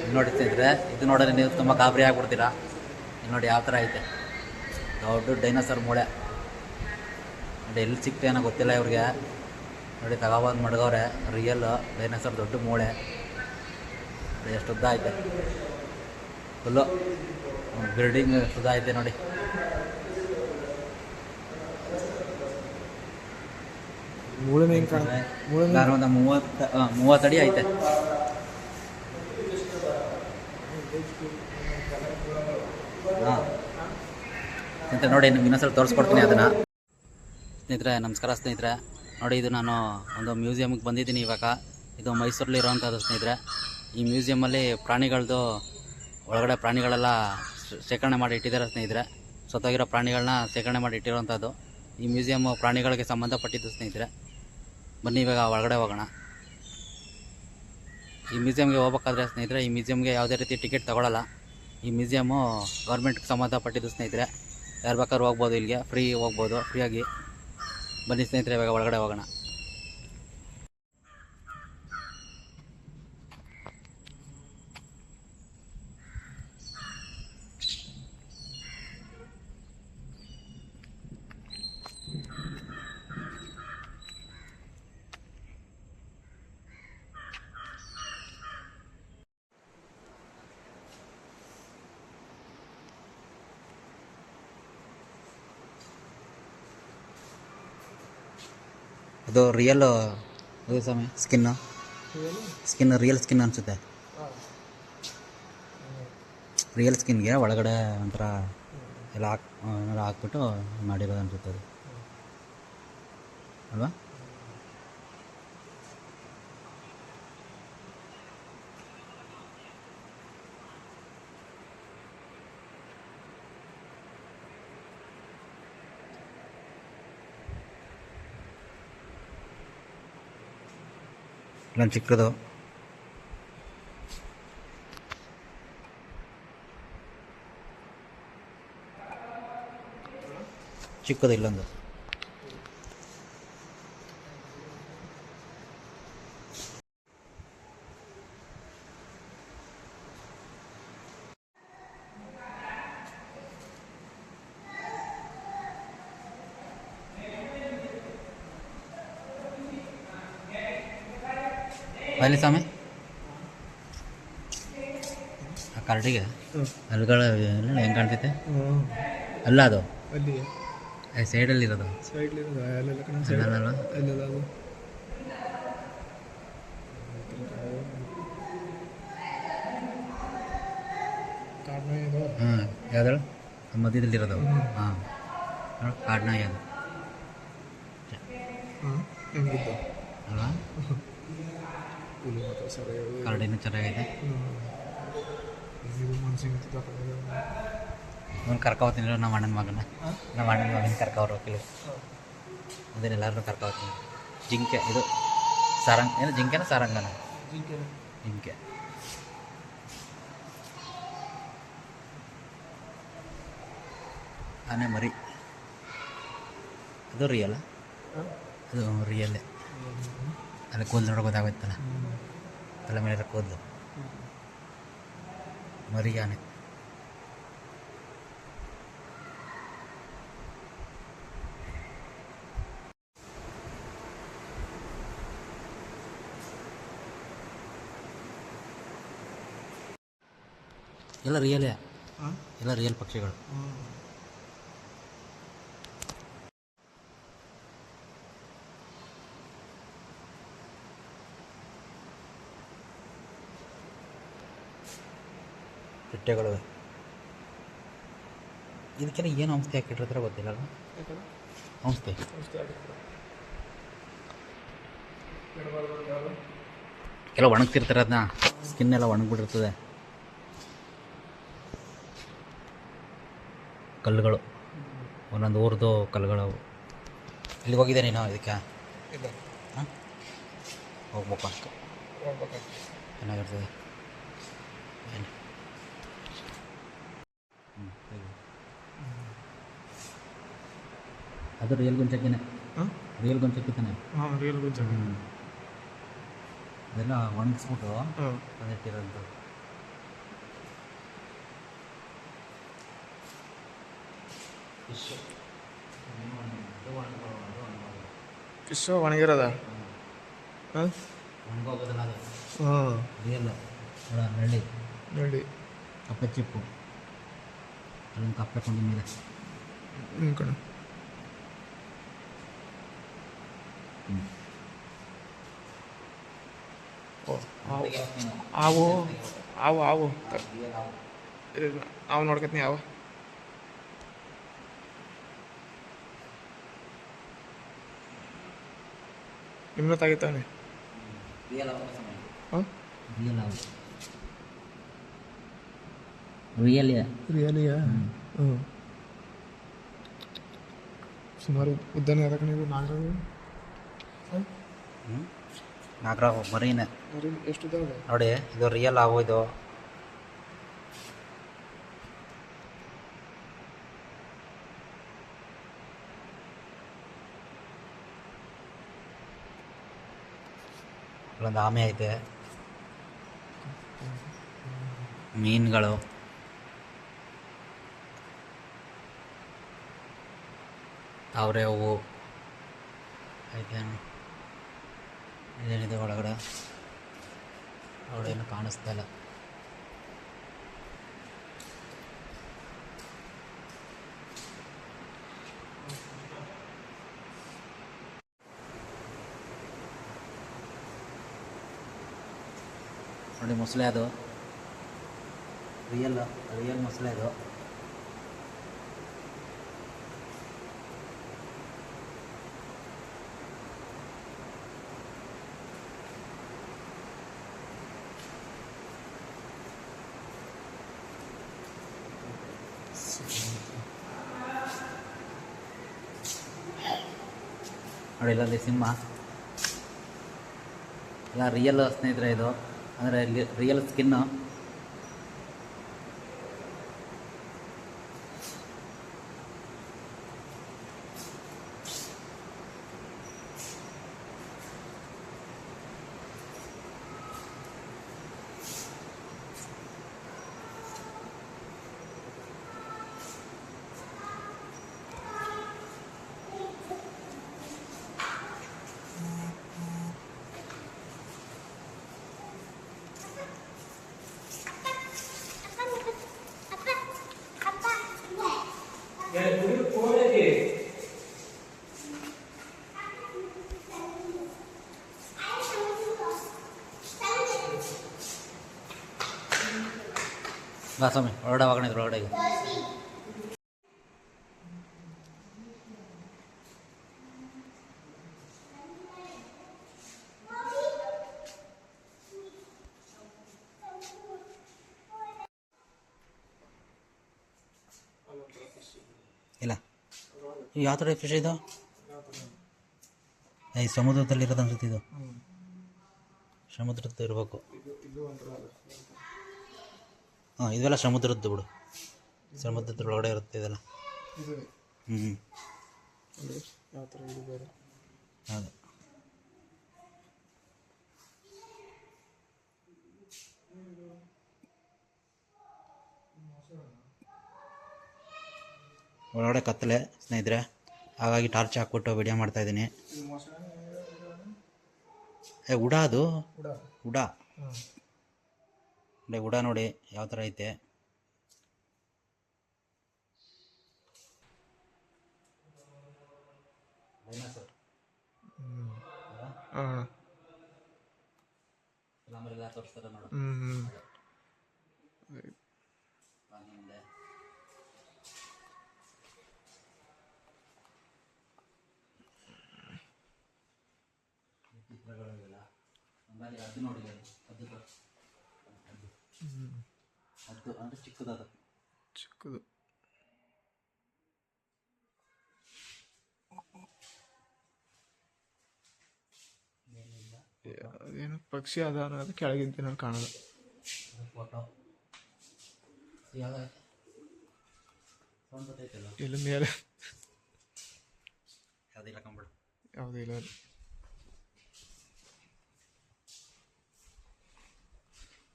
ಇಲ್ಲಿ ನೋಡಿ ಸ್ನೇಹಿತರೆ ಇದು ನೋಡಿದ್ರೆ ನೀವು ತುಂಬ ಗಾಬರಿ ಆಗ್ಬಿಡ್ತೀರಾ? ಇಲ್ಲಿ ನೋಡಿ ಯಾವ ಥರ ಐತೆ. ದೊಡ್ಡ ಡೈನೋಸರ್ ಮೂಳೆ. ನೋಡಿ ಎಲ್ಲಿ ಸಿಕ್ತು ಏನೋ ಗೊತ್ತಿಲ್ಲ ಇವ್ರಿಗೆ. ನೋಡಿ ತಗೊಬಂದು ಮಡಗವ್ರೆ ರಿಯಲ್ ಡೈನೋಸರ್ ದೊಡ್ಡ ಮೂಳೆ. ಎಷ್ಟು ಉದ್ದ ಐತೆ. ಫುಲ್ಲು ಬಿಲ್ಡಿಂಗ್ ಎಷ್ಟು ಉದ್ದ ಐತೆ ನೋಡಿ. ಮೂವತ್ತು ಆ, ಮೂವತ್ತು ಅಡಿ ಐತೆ. ಸ್ನೇಹಿತರೆ, ನೋಡಿ, ನಿಮ್ಗೆ ಇನ್ನೊಂದ್ಸಲ ತೋರಿಸ್ಕೊಡ್ತೀನಿ ಅದನ್ನು. ಸ್ನೇಹಿತರೆ, ನಮಸ್ಕಾರ ಸ್ನೇಹಿತರೆ. ನೋಡಿ, ಇದು ನಾನು ಒಂದು ಮ್ಯೂಸಿಯಮ್ಗೆ ಬಂದಿದ್ದೀನಿ ಇವಾಗ. ಇದು ಮೈಸೂರಲ್ಲಿ ಇರೋವಂಥದ್ದು ಸ್ನೇಹಿತರೆ. ಈ ಮ್ಯೂಸಿಯಮಲ್ಲಿ ಪ್ರಾಣಿಗಳದ್ದು ಒಳಗಡೆ ಪ್ರಾಣಿಗಳೆಲ್ಲ ಶೇಖರಣೆ ಮಾಡಿ ಇಟ್ಟಿದ್ದಾರೆ ಸ್ನೇಹಿತರೆ. ಸತ್ತೋಗಿರೋ ಪ್ರಾಣಿಗಳನ್ನ ಶೇಖರಣೆ ಮಾಡಿ ಇಟ್ಟಿರೋವಂಥದ್ದು. ಈ ಮ್ಯೂಸಿಯಮ್ ಪ್ರಾಣಿಗಳಿಗೆ ಸಂಬಂಧಪಟ್ಟಿದ್ದು ಸ್ನೇಹಿತರೆ. ಬನ್ನಿ ಇವಾಗ ಒಳಗಡೆ ಹೋಗೋಣ. ಈ ಮ್ಯೂಸಿಯಮ್ಗೆ ಹೋಗ್ಬೇಕಾದ್ರೆ ಸ್ನೇಹಿತರೆ, ಈ ಮ್ಯೂಸಿಯಮ್ಗೆ ಯಾವುದೇ ರೀತಿ ಟಿಕೆಟ್ ತಗೊಳ್ಳಲ್ಲ ಈ ಮ್ಯೂಸಿಯಮ್ಮು ಗೌರ್ಮೆಂಟ್ಗೆ ಸಂಬಂಧಪಟ್ಟಿದ್ದು ಸ್ನೇಹಿತರೆ. ಯಾರು ಬೇಕಾದ್ರೂ ಹೋಗ್ಬೋದು ಇಲ್ಲಿಗೆ. ಫ್ರೀ ಹೋಗ್ಬೋದು. ಫ್ರೀಯಾಗಿ ಬನ್ನಿ ಸ್ನೇಹಿತರೆ, ಇವಾಗ ಒಳಗಡೆ ಹೋಗೋಣ. ಅದು ರಿಯಲ್ ಇದು ಸ್ವಾಮಿ ಸ್ಕಿನ್ನು ಸ್ಕಿನ್ ರಿಯಲ್ ಸ್ಕಿನ್ ಅನಿಸುತ್ತೆ. ರಿಯಲ್ ಸ್ಕಿನ್ಗೆ ಒಳಗಡೆ ಒಂಥರ ಎಲ್ಲ ಹಾಕ್ ಏನಾರು ಹಾಕ್ಬಿಟ್ಟು ಮಾಡಿರೋದು ಅನ್ಸುತ್ತೆ ಅದು. ಅಲ್ವಾ? ಇಲ್ಲೊಂದು ಚಿಕ್ಕದು. ಚಿಕ್ಕದು ಇಲ್ಲೊಂದು. ಬಯಲಿ ಸ್ವಾಮಿ ಆ ಕರಡಿಗೆ ಅಲ್ಗಳ ಹೆಂಗೆ ಕಾಣ್ತೈತೆ? ಅಲ್ಲ ಅದು? ಅಲ್ಲಿ ಸೈಡಲ್ಲಿ ಇರೋದು. ಅದು. ಹಾಂ ಯಾವ್ದು ಮಧ್ಯದಲ್ಲಿರೋದು ಹಾಂ. ಕಾಡ್ನ ಯಾವುದು? ಹಾಂ ಹೆಂಗಿದ್ದು ಅಲ್ವಾ? ಹುಲಿ ಮಾತ್ರ ಸರಿ. ಕರಡಿನೂ ಚೆನ್ನಾಗೈತೆ ಇದು. ಮನ್ಸಿಗೆ ಅವ್ನು ಕರ್ಕೋತೀನಿ ನಮ್ಮ ಅಣ್ಣನ ಮಗನ. ನಮ್ಮ ಅಣ್ಣನ ಮಗನ ಕರ್ಕೋರು ಹೋಗಿಲ್ಲ ಅದನ್ನ ಎಲ್ಲರೂ ಕರ್ಕೋತೀನಿ ಜಿಂಕೆ ಇದು ಸಾರಂಗ್ ಏನು ಜಿಂಕೆನ ಸಾರಂಗನ? ಜಿಂಕೆ. ಆನೆ ಮರಿ. ಅದು ರಿಯಲ್ ಅದು ರಿಯಲ್ಲೇ ಅಲ್ಲಿ ಕೂದಲು ನೋಡೋಕೆ ಗೊತ್ತಾಗೋಯ್ತಲ್ಲ? ತಲೆ ಮೇಲೆ ಕೂದಲು ಮರಿ ಆನೆ ಎಲ್ಲ ರಿಯಲೇ ಎಲ್ಲ ರಿಯಲ್ ಪಕ್ಷಿಗಳು. ಚಿಟ್ಟೆಗಳು ಇದಕ್ಕೆಲ್ಲ ಏನು ಔಷಧಿ ಹಾಕಿಟ್ಟಿರ್ತಾರೆ ಗೊತ್ತಿಲ್ಲ ಅಲ್ವಾ? ಔಷಧಿ. ಎಲ್ಲ ಒಣಗ್ತಿರ್ತಾರೆ ಅದನ್ನ. ಸ್ಕಿನ್ ಎಲ್ಲ ಒಣಗ್ಬಿಟ್ಟಿರ್ತದೆ. ಕಲ್ಲುಗಳು. ಒಂದೊಂದು ಊರ್ದು ಕಲ್ಲುಗಳು. ಅವು ಇಲ್ಲಿಗೆ ಹೋಗಿದೆ ನೀನು ಇದಕ್ಕೆ? ಇಲ್ಲ. ಹೋಗ್ಬೇಕು ಅಷ್ಟು ಹೋಗ್ಬೇಕಾಗ್ತದೆ ಚೆನ್ನಾಗಿರ್ತದೆ. ಅದು ರಿಯಲ್ ಗುಂಚಕ್ಕಿನೇ. ರಿಯಲ್ ಗುಂಚಕ್ಕಿತಾನೆ ಹಾಂ ರಿಯಲ್ ಗುಂಚಕ್ಕೆ ಅದೆಲ್ಲ ಒಣಗಿಸ್ಬಿಟ್ಟು ಅದಿಟ್ಟಿರೋದು ಫಿಶ್ ಒಣಗಿರೋದ? ಹಾಂ? ರಿಯಲ್ ನಳ್ಳಿ. ನಳ್ಳಿ. ಕಪ್ಪೆ ಚಿಪ್ಪು. ಅದನ್ನು ಕಪ್ಪೆ ಕೊಂಡು ಮೇಲೆ. ಕಡೆ ಹಾವು ಹಾವು ಹಾವು ಹಾವು ನೋಡ್ಕತ್ನಿ ಹಾವು ನಿಮ್ಮನ್ನ ತಾಗಿತಾನೆ ರಿಯಲ್ ಅವಾಗ ಸಮಯ ಹಾಂ ರಿಯಲ್ ಅವು ರಿಯಲ್ ರಿಯಲಿಯಾ ಹ್ಞೂ ಸುಮಾರು ಉದ್ದನೇ ಅದಕ್ಕೆ ನೀವು ನಾಲ್ಕು ನಾಗರಾವ್ ಮರೀನೆ. ಎಷ್ಟು ನೋಡಿ ಇದು ರಿಯಲ್ ಆಗೋ ಇದು. ಒಂದು ಆಮೆ ಐತೆ. ಮೀನುಗಳು. ಅವರೇ ಹೂವು. ಐತೆ ಇದೇನಿದೆ ಒಳಗಡೆ. ಅವಳೇನು ಕಾಣಿಸ್ತಾ ಇಲ್ಲ. ನೋಡಿ ಮೊಸಳೆ ಅದು. ರಿಯಲ್ ರಿಯಲ್ ಮೊಸಳೆ ಅದು. ನೋಡಿ ಇಲ್ಲೊಂದು ಸಿಂಹ. ಎಲ್ಲ ರಿಯಲ್ ಸ್ನೇಹಿತರೆ ಇದು. ಅಂದರೆ ರಿಯಲ್ ಸ್ಕಿನ್ನು ಬಾ ಸ್ವಾಮಿ ಹೊರಗಡೆ ಒಳಗಡೆ ಒಳಗಡೆ ಈಗ ಇಲ್ಲ ಯಾವ ಥರ ಫಿಶ್ ಇದು? ಈ ಸಮುದ್ರದಲ್ಲಿರೋದು ಅನ್ಸುತ್ತೆ ಇದು. ಸಮುದ್ರದ್ದು ಇರಬೇಕು ಹಾಂ ಇದೆಲ್ಲ ಸಮುದ್ರದ್ದು ಬಿಡು. ಸಮುದ್ರದ ಒಳಗಡೆ ಇರುತ್ತೆ ಇದೆಲ್ಲ. ಇದು ಹ್ಞೂ ಹೌದು ಒಳಗಡೆ ಕತ್ತಲೆ ಸ್ನೇಹಿತರೆ. ಹಾಗಾಗಿ ಟಾರ್ಚ್ ಹಾಕ್ಬಿಟ್ಟು ವಿಡಿಯೋ ಮಾಡ್ತಾ ಇದ್ದೀನಿ. ಏ ಉಡಾ ಅದು. ಉಡ? ನೋಡಿ ಉಡ ನೋಡಿ ಯಾವ ಥರ ಐತೆ. ತೋರಿಸ್ತಾರೆ ನೋಡು. ಅದು ಅದು ಅದು ತೋರ್ಸು. ಅದು ಅದು ಅಂದರೆ ಚಿಕ್ಕದದು ಚಿಕ್ಕದು ಅದೇನು ಪಕ್ಷಿ ಅದ ಅನ್ನೋದು ಕೆಳಗಿದ್ದು ನಾನು ಕಾಣೋದು ಫೋಟೋ ಯಾವ ಸೌಂಡ್ ಬರ್ತೈತಲ್ಲ ಇಲ್ಲಿ ಮೇಲೆ ಯಾವುದಿಲ್ಲ ಕಂಬಿಡು ಯಾವುದೂ ಇಲ್ಲ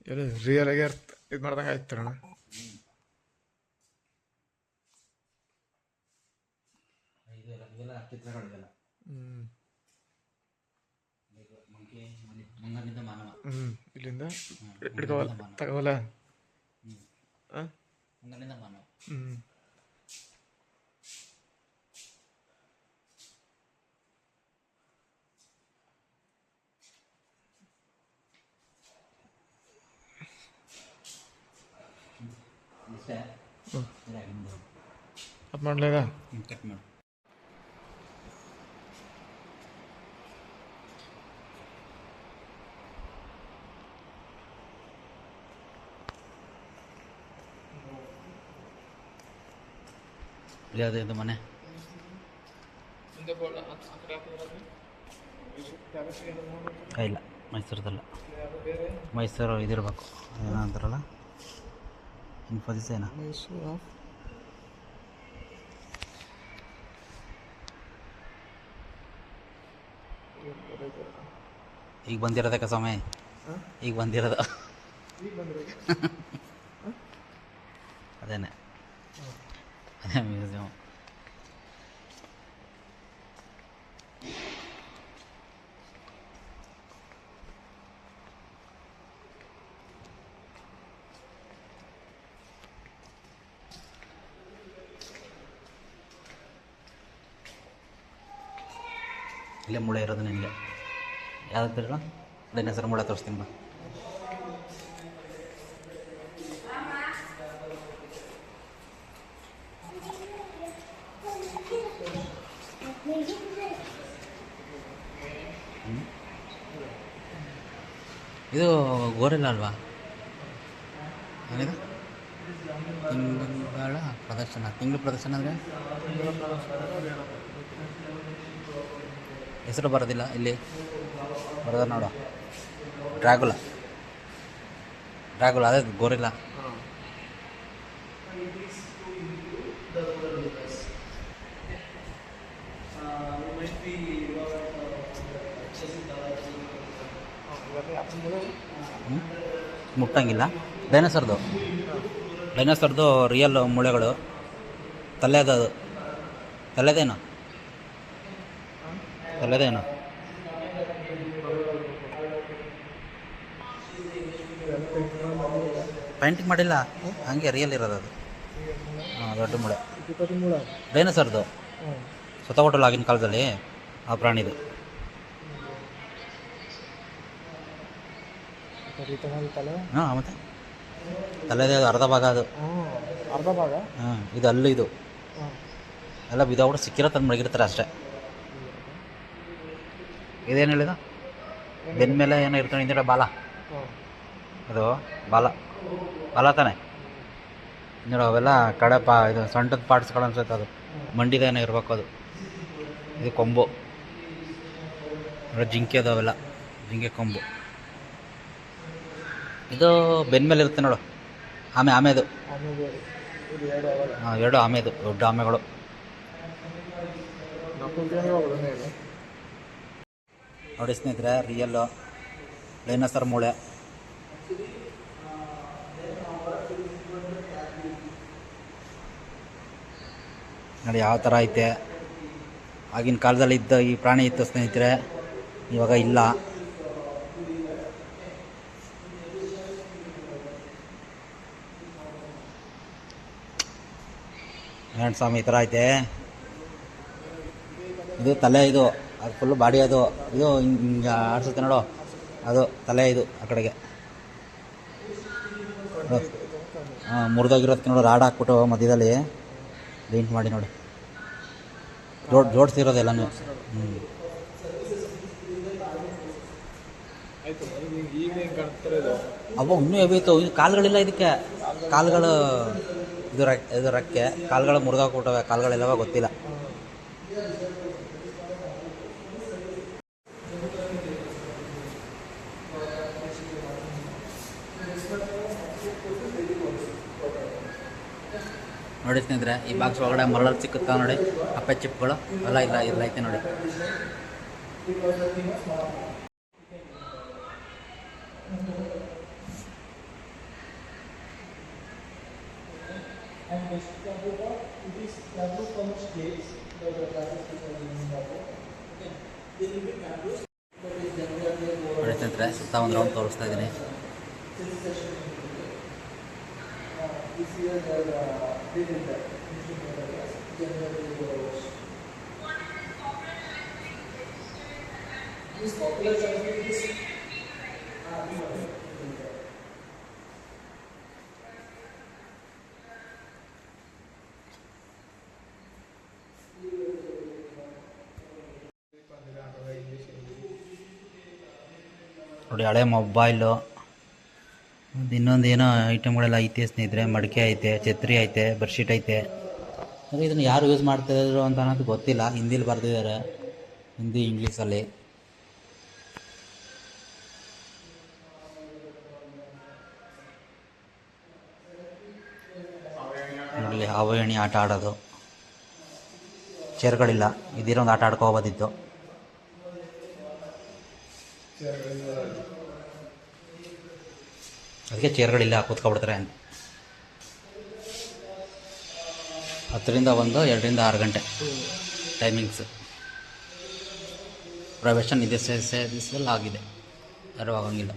ಎಲ್ಲ ರಿಯಲ್ ಆಗಿ ಅರ್ಥ ಇದು ಮಾಡ್ದಂಗೆ ಆಯ್ತು ಅಣ್ಣ ಇವೆಲ್ಲ ಚಿತ್ರಗಳಿವೆಲ್ಲ ಹ್ಞೂ ಮಂಕಿ ಮಂಗನಿಂದ ಮಾನವ ಇಲ್ಲಿಂದ ಹ್ಮ್. ತಗೋವಲ್ಲ ಹ್ಮ್. ಹ್ಞೂ ಕಟ್ ಮಾಡು. ಯಾವ್ದು ಇದು ಮನೆ? ಇಲ್ಲ ಮೈಸೂರದಲ್ಲ. ಮೈಸೂರು ಇದಿರ್ಬೇಕು. ಏನಂತಾರಲ್ಲ ಆಫ್ ಈಗ ಬಂದಿರೋದಕ್ಕೆ ಸಮಯ ಹಾಂ? ಈಗ ಬಂದಿರೋದ. ಈಗ ಬಂದ್ರೆ ಅದೇನೆ ಅದೇ ಮ್ಯೂಸಿಯಂ ಇಲ್ಲೇ ಮೂಳೆ ಇರೋದು ನಿನಗೆ. ಯಾವ್ದು ಹೆಸರು ಮೂಳೆ ತೋರಿಸ್ತೀನಿ ಬಾ. ಇದು ಗೋರೆಲ್ಲ ಅಲ್ವಾ? ಏನಿದು? ತಿಂಗಳ ಪ್ರದರ್ಶನ. ತಿಂಗಳ ಪ್ರದರ್ಶನ ಅಂದರೆ? ಹೆಸರು ಬರೋದಿಲ್ಲ. ಇಲ್ಲಿ ಬರೋದ ನೋಡು. ಡ್ರಾಗುಲ ಡ್ರಾಗುಲ ಅದೇ ಗೋರಿಲ್ಲ? ಮುಟ್ಟಂಗಿಲ್ಲ. ಡೈನೋಸರ್ದು. ಡೈನೋಸರ್ದು ರಿಯಲ್ ಮೂಳೆಗಳು. ತಲೆದದು. ತಲೆದೇನು? ತಲೆದೇನು ಪೇಂಟಿಂಗ್ ಮಾಡಿಲ್ಲ? ಹಂಗೆ ರಿಯಲ್ ಇರೋದು ಅದು. ಹಾಂ ದೊಡ್ಡ ಮೂಳೆ. ಡೈನೋಸರ್ದು ಹ್ಞೂ ಆಗಿನ ಕಾಲದಲ್ಲಿ? ಆ ಪ್ರಾಣಿದು. ಹಾಂ ಮತ್ತೆ? ತಲೆದೇ ಅದು ಅರ್ಧ ಭಾಗ ಅದು. ಅರ್ಧ ಭಾಗ? ಹಾಂ ಇದು ಅಲ್ಲೂ ಇದು. ಎಲ್ಲ ಬಿದ್ದೋಗ್ಬಿಟ್ಟು ಸಿಕ್ಕಿರೋ ತಂದು ಮಡಗಿರ್ತಾರೆ ಅಷ್ಟೇ. ಇದೇನು ಹೇಳಿದ? ಬೆನ್ನ ಮೇಲೆ ಏನೋ ಇರ್ತಾನೆ ಹಿಂದಿರೋ ಬಾಲ. ಅದು ಬಾಲ. ಬಾಲ ತಾನೆ? ನೋಡು, ಅವೆಲ್ಲ ಕಡೆ ಪಾ ಇದು ಸೊಂಟದ ಪಾರ್ಟ್ಸ್ಗಳು ಅನ್ಸುತ್ತೆ ಅದು. ಮಂಡಿದೇನೋ ಇರ್ಬೇಕು ಅದು. ಇದು ಕೊಂಬು. ಜಿಂಕೆ ಅದು ಅವೆಲ್ಲ. ಜಿಂಕೆ ಕೊಂಬು. ಇದು ಬೆನ್ನ ಮೇಲೆ ಇರುತ್ತೆ ನೋಡು. ಆಮೆ, ಆಮೆದು. ಇದು ಎರಡು ಆಮೆ ಹಾಂ ಆಮೆದು, ದೊಡ್ಡ ಆಮೆಗಳು. ನೋಡಿ ಸ್ನೇಹಿತರೆ ರಿಯಲ್ಲು ಡೈನೋಸರ್ ಮೂಳೆ. ನೋಡಿ ಯಾವ ಥರ ಐತೆ. ಆಗಿನ ಕಾಲದಲ್ಲಿ ಇದ್ದ ಈ ಪ್ರಾಣಿ ಇತ್ತು ಸ್ನೇಹಿತರೆ, ಇವಾಗ ಇಲ್ಲ. ಸ್ವಾಮಿ ಈ ಥರ ಐತೆ? ಇದು ತಲೆ ಇದು. ಅದು ಫುಲ್ಲು ಬಾಡಿ ಅದು, ಇದು ಹಿಂಗೆ ಆಡ್ಸುತ್ತೆ ನೋಡು. ಅದು ತಲೆ ಇದು ಆ ಕಡೆಗೆ. ಮುರಿದೋಗಿರೋದಕ್ಕೆ ನೋಡು, ರಾಡ್ ಹಾಕ್ಬಿಟ್ಟು ಮಧ್ಯದಲ್ಲಿ ಪೇಂಟ್ ಮಾಡಿ ನೋಡಿ. ಜೋಡ್, ಜೋಡಿಸಿರೋದು ಎಲ್ಲನೂ. ಹ್ಞೂ ಅವು ಇನ್ನೂ ಎಬೀತು ಇದು ಕಾಲುಗಳಿಲ್ಲ ಇದಕ್ಕೆ. ಕಾಲುಗಳು, ಇದು ರಕ್ಕೆ ಇದು ರಕ್ಕೆ. ಕಾಲುಗಳು ಮುರಿದೋಗ್ಬಿಟ್ಟವೆ. ಕಾಲುಗಳೆಲ್ಲವ ಗೊತ್ತಿಲ್ಲ. ನೋಡಿ ಸ್ನೇಹಿತರೆ, ಈ ಬಾಕ್ಸ್ ಒಳಗಡೆ ಮರಳಲ್ಲಿ ಸಿಕ್ಕುತ್ತಾ ನೋಡಿ. ಅಪ್ಪೆ ಚಿಪ್ಗಳು ಎಲ್ಲ ಇಲ್ಲ ಇಲ್ಲ ಐತೆ ನೋಡಿ ಸುತ್ತ ಒಂದು ರೌಂಡ್ ತೋರಿಸ್ತಾ ಇದ್ದೀನಿ. ನೋಡಿ ಹಳೆ ಮೊಬೈಲು ಇನ್ನೊಂದು ಏನೋ ಐಟಮ್ಗಳೆಲ್ಲ ಐತೆ ಸ್ನೇಹಿತರೆ, ಮಡಿಕೆ ಐತೆ, ಛತ್ರಿ ಐತೆ ಬೆಡ್ಶೀಟ್ ಐತೆ. ಅಂದರೆ ಇದನ್ನು ಯಾರು ಯೂಸ್ ಮಾಡ್ತಾಯಿದ್ರು ಅಂತ ಅನ್ನೋದು ಗೊತ್ತಿಲ್ಲ. ಹಿಂದಿಲಿ ಬರೆದಿದ್ದಾರೆ. ಹಿಂದಿ ಇಂಗ್ಲೀಷಲ್ಲಿ ನೋಡಲಿ ಹಾವು ಆಟ ಆಡೋದು. ಚೇರ್ಗಳಿಲ್ಲ. ಇದಿರೋ ಒಂದು ಆಟ ಆಡ್ಕೋಬೋದಿತ್ತು ಅದಕ್ಕೆ ಚೇರ್ಗಳಿಲ್ಲ, ಕೂತ್ಕೊಬಿಡ್ತಾರೆ ಅಂತ. ಹತ್ತರಿಂದ ಒಂದು, ಎರಡರಿಂದ ಆರು ಗಂಟೆ ಟೈಮಿಂಗ್ಸ್ ಪ್ರವೇಶನ್ ಇದೆ ಸೇರಿಸಲ್ ಆಗಿದೆ. ಯಾರೂ ಆಗಂಗಿಲ್ಲ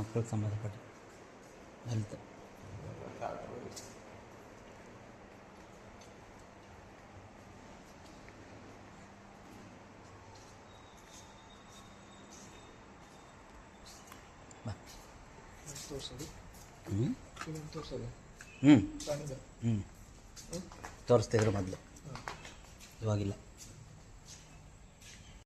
ಮಕ್ಕಳಿಗೆ ಸಂಬಂಧಪಟ್ಟ ಹೆಲ್ತ್ ಹ್ಞೂ ಹ್ಞೂ ತೋರಿಸ್ತಿದ್ರು ಮೊದಲು. ಇವಾಗಿಲ್ಲ.